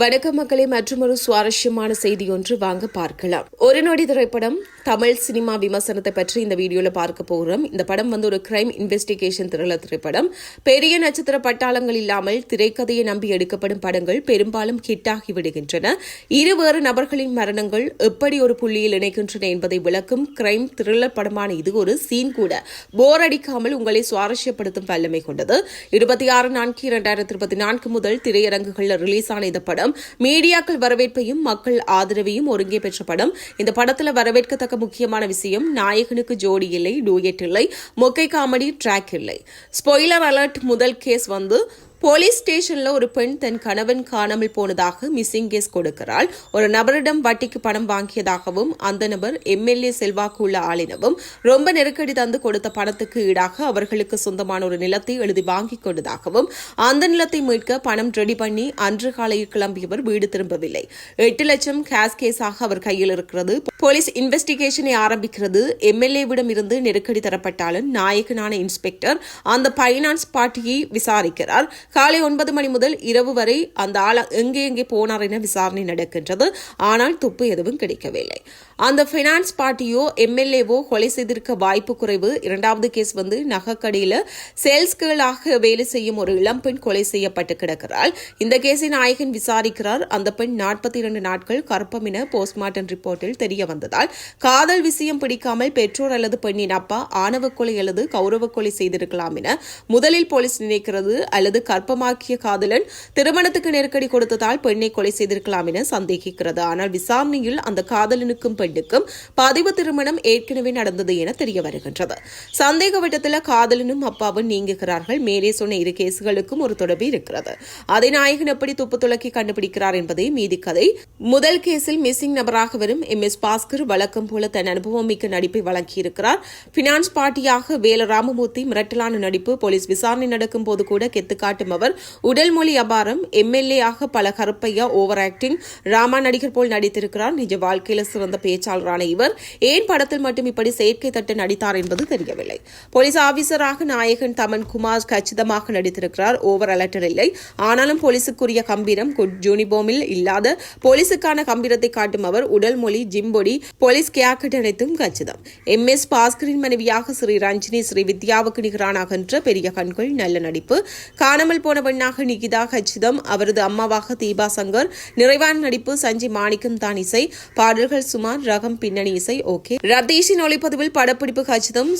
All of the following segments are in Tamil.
வணக்கம் மக்களே மற்றொரு சுவாரஸ்யமான செய்தி ஒன்று வாங்க பார்க்கலாம். ஒரு நொடி திரைப்படம் தமிழ் சினிமா விமர்சனத்தை பற்றி இந்த வீடியோல பார்க்க போகிறோம் இந்த படம் வந்து ஒரு கிரைம் இன்வெஸ்டிகேஷன் த்ரில்லர் திரைப்படம். பெரிய நட்சத்திர பட்டாளங்கள் இல்லாமல் திரைக்கதையை நம்பி எடுக்கப்படும் படங்கள் பெரும்பாலும் ஹிட்டாகி விடுகின்றன. இருவேறு நபர்களின் மரணங்கள் எப்படி ஒரு புள்ளியில் இணைக்கின்றன என்பதை விளக்கும் கிரைம் த்ரில்லர் படமான இது ஒரு சீன் கூட. போர் அடிக்காமல் உங்களை சுவாரஸ்யப்படுத்தும் வல்லமை கொண்டது. இருபத்தி ஆறு நான்கு இரண்டாயிரத்தி இருபத்தி நான்கு முதல் திரையரங்குகளில் ரிலீஸ் ஆன இந்த படம் மீடியாக்கள் வரவேற்பையும் மக்கள் ஆதரவையும் ஒருங்கே பெற்ற படம். இந்த படத்துல வரவேற்கத்தக்க முக்கியமான விஷயம் நாயகனுக்கு ஜோடி இல்லை டூயட் இல்லை மொக்கை காமெடி ட்ராக் இல்லை. ஸ்பாயிலர் அலர்ட் முதல் கேஸ் வந்து போலீஸ் ஸ்டேஷன்ல ஒரு பெண் தன் கணவன் காணாமல் போனதாக மிஸ்ஸிங் கேஸ் கொடுக்கிறாள். ஒரு நபரிடம் வட்டிக்கு பணம் வாங்கியதாகவும் அந்த நபர் எம்எல்ஏ செல்வாக்கு உள்ள ஆளினவும் ரொம்ப நெருக்கடி தந்து கொடுத்த பணத்துக்கு ஈடாக அவர்களுக்கு சொந்தமான ஒரு நிலத்தை எழுதி வாங்கிக் கொண்டதாகவும் அந்த நிலத்தை மீட்க பணம் ரெடி பண்ணி அன்று காலையில் கிளம்பியவர் வீடு திரும்பவில்லை. எட்டு லட்சம் கேஸ் கேஸாக அவர் கையில் இருக்கிறது. போலீஸ் இன்வெஸ்டிகேஷனை ஆரம்பிக்கிறது. எம்எல்ஏவிடம் இருந்து நெருக்கடி தரப்பட்டாலும் நாயகனான இன்ஸ்பெக்டர் அந்த பைனான்ஸ் பார்ட்டியை விசாரிக்கிறார். காலை ஒன்பது மணி முதல் இரவு வரை அந்த ஆள் எங்கே எங்கே போனார் என விசாரணை நடக்கின்றது. ஆனால் துப்பு எதுவும் கிடைக்கவில்லை. அந்த ஃபினான்ஸ் பார்ட்டியோ எம்எல்ஏவோ கொலை செய்திருக்க வாய்ப்பு குறைவு. இரண்டாவது கேஸ் வந்து நகைக்கடியில் சேல்ஸ் கேர்ளாக வேலை செய்யும் ஒரு இளம்பெண் கொலை செய்யப்பட்டு கிடக்கிறாள். இந்த கேஸை நாயகன் விசாரிக்கிறார். அந்த பெண் நாற்பத்தி இரண்டு நாட்கள் கற்பம் என போஸ்ட்மார்ட்டம் ரிப்போர்ட்டில் தெரிய வந்ததால் காதல் விஷயம் பிடிக்காமல் பெற்றோர் அல்லது பெண்ணின் அப்பா ஆணவ கொலை அல்லது கௌரவ கொலை செய்திருக்கலாம் என முதலில் போலீஸ் நினைக்கிறது. அல்லது கற்பமாக்கிய காதலன் திருமணத்துக்கு நெருக்கடி கொடுத்ததால் பெண்ணை கொலை செய்திருக்கலாம் என சந்தேகிக்கிறது. ஆனால் விசாரணையில் அந்த காதலனுக்கும் பெண் பெண்ணுக்கும் பதிவு திருமணம் ஏற்கனவே நடந்தது என தெரிய வருகின்றது. சந்தேக வட்டத்தில் காதலனும் அப்பாவும் நீங்குகிறார்கள். மேலே சொன்ன இரு கேசுகளுக்கும் ஒரு தொடர்பு இருக்கிறது. அதை நாயகன் எப்படி துப்பு துளக்கி கண்டுபிடிக்கிறார் என்பதே மீதி கதை. முதல் கேஸில் மிஸ்ஸிங் நபராக வரும் எம் எஸ் பாஸ்கர் வழக்கம் போல தன் அனுபவம் மிக்க நடிப்பை வழங்கியிருக்கிறார். பினான்ஸ் பார்ட்டியாக வேல ராமமூர்த்தி மிரட்டலான நடிப்பு போலீஸ் விசாரணை நடக்கும் போது கூட கெத்து காட்டும் அவர் உடல் மொழி அபாரம் எம்எல்ஏ ஆக பல கருப்பையா ஓவர் ஆக்டிங் ராமா நடிகர் போல் நடித்திருக்கிறார். நிஜ வாழ்க்கையில சிறந்த பேர் பேச்சாளரான இவர் ஏன் படத்தில் மட்டும் இப்படி செயற்கை தட்டு நடித்தார் என்பது தெரியவில்லை. போலீஸ் ஆபீசராக நாயகன் தமன் குமார் கச்சிதமாக நடித்திருக்கிறார். ஓவர் அலர்டர் இல்லை. ஆனாலும் போலீசுக்குரிய கம்பீரம் ஜூனிபோமில் இல்லாத போலீசுக்கான கம்பீரத்தை காட்டும் அவர் உடல் மொழி ஜிம்பொடி போலீஸ் கேக்கட் அனைத்தும் கச்சிதம். எம் எஸ் பாஸ்கரின் மனைவியாக ஸ்ரீ ரஞ்சினி ஸ்ரீ வித்யாவுக்கு நிகரான அகன்ற பெரிய கண்கள் நல்ல நடிப்பு. காணாமல் போன பெண்ணாக நிகிதா கச்சிதம் அவரது அம்மாவாக தீபா சங்கர் நிறைவான நடிப்பு சஞ்சய் மாணிக்கம் தான் இசை. பாடல்கள் சுமார் ரகம் பின்னணி இசை ஓகே. ரதீஷின் ஒளிப்பதிவில் படப்பிடிப்பு கச்சிதம்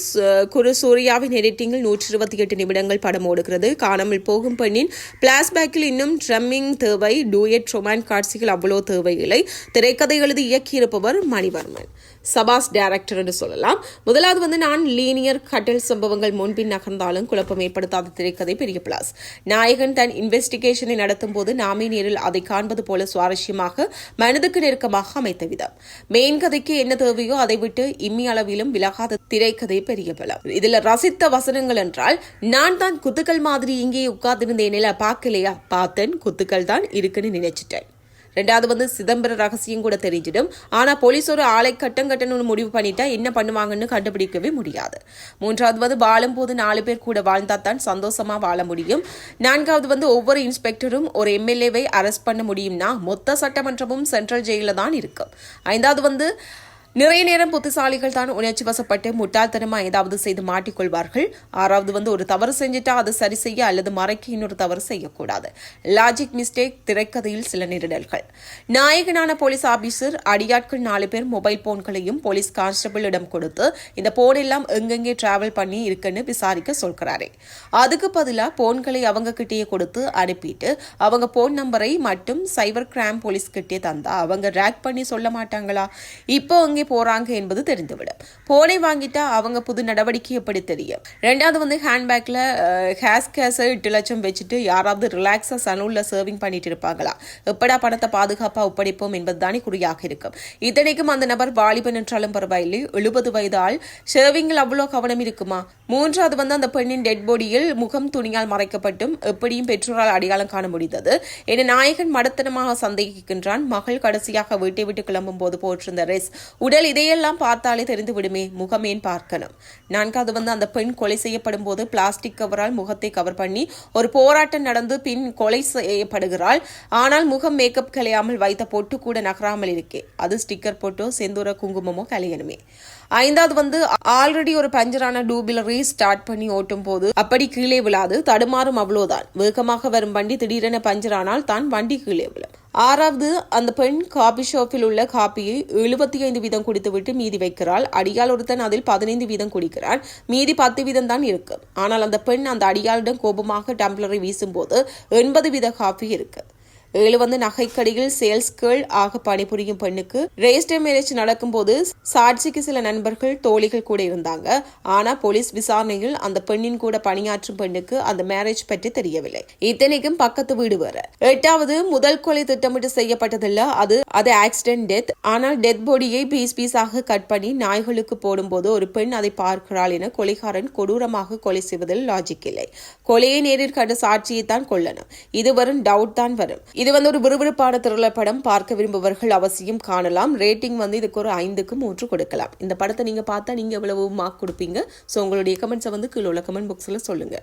குரு சூர்யாவின் எடிட்டிங்கில் நூற்றி இருபத்தி எட்டு நிமிடங்கள் படம் ஓடுகிறது. காணாமல் போகும் பெண்ணின் பிளாஷ்பேக்கில் இன்னும் ட்ரம்மிங் தேவை டூயட் ரொமான் காட்சிகள் அவ்வளோ தேவையில்லை. திரைக்கதை எழுதி இயக்கியிருப்பவர் மணிவர்மன். சபாஸ் டேரக்டர் என்று சொல்லலாம். முதலாவது வந்து நான் லீனியர் கட்டல் சம்பவங்கள் முன்பின் நகர்ந்தாலும் குழப்பம் ஏற்படுத்தாத. திரைக்கதை பெரிய பிளாஸ் நாயகன் தன் இன்வெஸ்டிகேஷனை நடத்தும் போது நாமே நேரில் அதை காண்பது போல சுவாரஸ்யமாக மனதுக்கு நெருக்கமாக அமைத்த விதம். மெயின் கதைக்கு என்ன தேவையோ அதை விட்டு இம்மி அளவிலும் விலகாத திரைக்கதை பெரிய பலம். இதுல ரசித்த வசனங்கள் என்றால் நான் தான் குத்துக்கள் மாதிரி இங்கே உட்கார்ந்திருந்தேனில பார்க்கலையா? பார்த்தேன் குத்துக்கள் தான் இருக்குன்னு நினைச்சிட்டேன். ரெண்டாவது வந்து சிதம்பர ரகசியம் கூட தெரிஞ்சிடும். ஆனா போலீஸ் ஒரு ஆளை கட்டம் கட்டணும்னு முடிவு பண்ணிட்டா என்ன பண்ணுவாங்கன்னு கண்டுபிடிக்கவே முடியாது. மூன்றாவது வந்து வாழும் போது நாலு பேர் கூட வாழ்ந்தா தான் சந்தோஷமா வாழ முடியும். நான்காவது வந்து ஒவ்வொரு இன்ஸ்பெக்டரும் ஒரு எம்எல்ஏவை அரெஸ்ட் பண்ண முடியும்னா மொத்த சட்டமன்றமும் சென்ட்ரல் ஜெயில தான் இருக்கும். ஐந்தாவது வந்து நிறைய நேரம் புத்திசாலிகள் தான் உணர்ச்சி வசப்பட்டு முட்டாள்தனமா ஏதாவது செய்து மாட்டிக்கொள்வார்கள். ஆறாவது வந்து ஒரு தவறு செஞ்சுட்டா அதை சரி செய்ய அல்லது மறைக்க இன்னொரு தவறு செய்யக்கூடாது. லாஜிக் மிஸ்டேக் திரைக்கதையில் சில நெருடல்கள். நாயகனான போலீஸ் ஆபீசர் அடியாட்கள் நாலு பேர் மொபைல் போன்களையும் போலீஸ் கான்ஸ்டபிளிடம் கொடுத்து இந்த போன் எல்லாம் எங்கெங்கே டிராவல் பண்ணி இருக்குன்னு விசாரிக்க சொல்கிறாரே. அதுக்கு பதிலா போன்களை அவங்க கிட்டேயே கொடுத்து அனுப்பிட்டு அவங்க போன் நம்பரை மட்டும் சைபர் கிரைம் போலீஸ் கிட்டே தந்தா அவங்க ரேக் பண்ணி சொல்ல மாட்டாங்களா? இப்போ அங்கே போறாங்க என்பது தெரிந்துவிடும். போனை வாங்கிட்டா அவங்க புது நடவடிக்கை எப்படி தெரியும்? ரெண்டாவது வந்து ஹேண்ட்பேக்ல ஹேஸ் கேஸை எட்டு லட்சம் வச்சுட்டு யாராவது ரிலாக்ஸா சலூன்ல சர்விங் பண்ணிட்டு இருப்பாங்களா? எப்படா பணத்தை பாதுகாப்பா ஒப்படைப்போம் என்பதுதானே குறியாக இருக்கும். இத்தனைக்கும் அந்த நபர் வாலிபன் என்றாலும் பரவாயில்லை. எழுபது வயது ஆள் ஷேவிங்கில் அவ்வளோ கவனம் இருக்குமா? மூன்றாவது வந்து அந்த பெண்ணின் டெட் பாடியில் முகம் துணியால் மறைக்கப்பட்டும் எப்படியும் பெற்றோரால் அடையாளம் காண முடிந்தது. என நாயகன் மடத்தனமாக சந்தேகிக்கின்றான். மகள் கடைசியாக வீட்டை விட்டு கிளம்பும் போது போட்டிருந்த ரெஸ் உடல் இதையெல்லாம் பார்த்தாலே தெரிந்து விடுமே முகமேன் பார்க்கணும்? நான்காவது வந்து அந்த பெண் கொலை செய்யப்படும் போது பிளாஸ்டிக் கவரால் முகத்தை கவர் பண்ணி ஒரு போராட்டம் நடந்து பின் கொலை செய்யப்படுகிறாள். ஆனால் முகம் மேக்கப் கலையாமல் வைத்த பொட்டு கூட நகராமல் இருக்கே. அது ஸ்டிக்கர் போட்டோ செந்தூர குங்குமமோ கலையணுமே ஐந்தாவது வந்து ஆல்ரெடி ஒரு பஞ்சரான டூபில் ஸ்டார்ட் பண்ணி ஓட்டும் போது அப்படி கீழே விழாது. தடுமாறும் அவ்வளோதான். வேகமாக வரும் வண்டி திடீரென பஞ்சரானால் தான் வண்டி கீழே விழும் ஆறாவது அந்த பெண் காபி ஷாப்பில் உள்ள காப்பியை எழுபத்தி ஐந்து வீதம் குடித்துவிட்டு மீதி வைக்கிறாள். அடியால் ஒருத்தன் அதில் பதினைந்து வீதம் குடிக்கிறான். மீதி பத்து வீதம் தான் இருக்கு. ஆனால் அந்த பெண் அந்த அடியாளிடம் கோபமாக டம்ளரை வீசும்போது எண்பது வீத காஃபி இருக்குது ஏழு வந்து நகைக்கடையில் சேல்ஸ் கேர்ள் ஆக பணிபுரியும் பெண்ணுக்கு ரெஜிஸ்டர் மேரேஜ் நடக்கும்போது சாட்சிக்கு சில நண்பர்கள் தோழிகள் கூட இருந்தாங்க. ஆனா போலீஸ் விசாரணையில் அந்த பெண்ணின் கூட பணியாற்றும் பெண்ணுக்கு அந்த மேரேஜ் பற்றி தெரியவில்லை. இத்தனைக்கும் பக்கத்து வீடு வேற. எட்டாவது முதல் கொலை திட்டமிட்டு செய்யப்பட்டதில்ல. அது அது ஆக்சிடென்ட் டெத் ஆனால் டெத் பாடியை பீஸ் பீஸாக கட் பண்ணி நாய்களுக்கு போடும்போது ஒரு பெண் அதை பார்க்கிறாள் என கொலைகாரன் கொடூரமாக கொலை செய்வதில் லாஜிக் இல்லை. கொலையை நேரில் கண்ட சாட்சியை தான் கொள்ளணும் இது வரும் டவுட் தான் வரும். இது வந்து ஒரு விறுவிறுப்பான திருள படம். பார்க்க விரும்புபவர்கள் அவசியம் காணலாம். ரேட்டிங் வந்து இதுக்கு ஒரு ஐந்துக்கு மூன்று கொடுக்கலாம். இந்த படத்தை நீங்க பார்த்தா நீங்க எவ்வளவு மார்க் கொடுப்பீங்க? ஸோ உங்களுடைய கமெண்ட்ஸை வந்து கீழே உள்ள கமெண்ட் பாக்ஸில் சொல்லுங்க.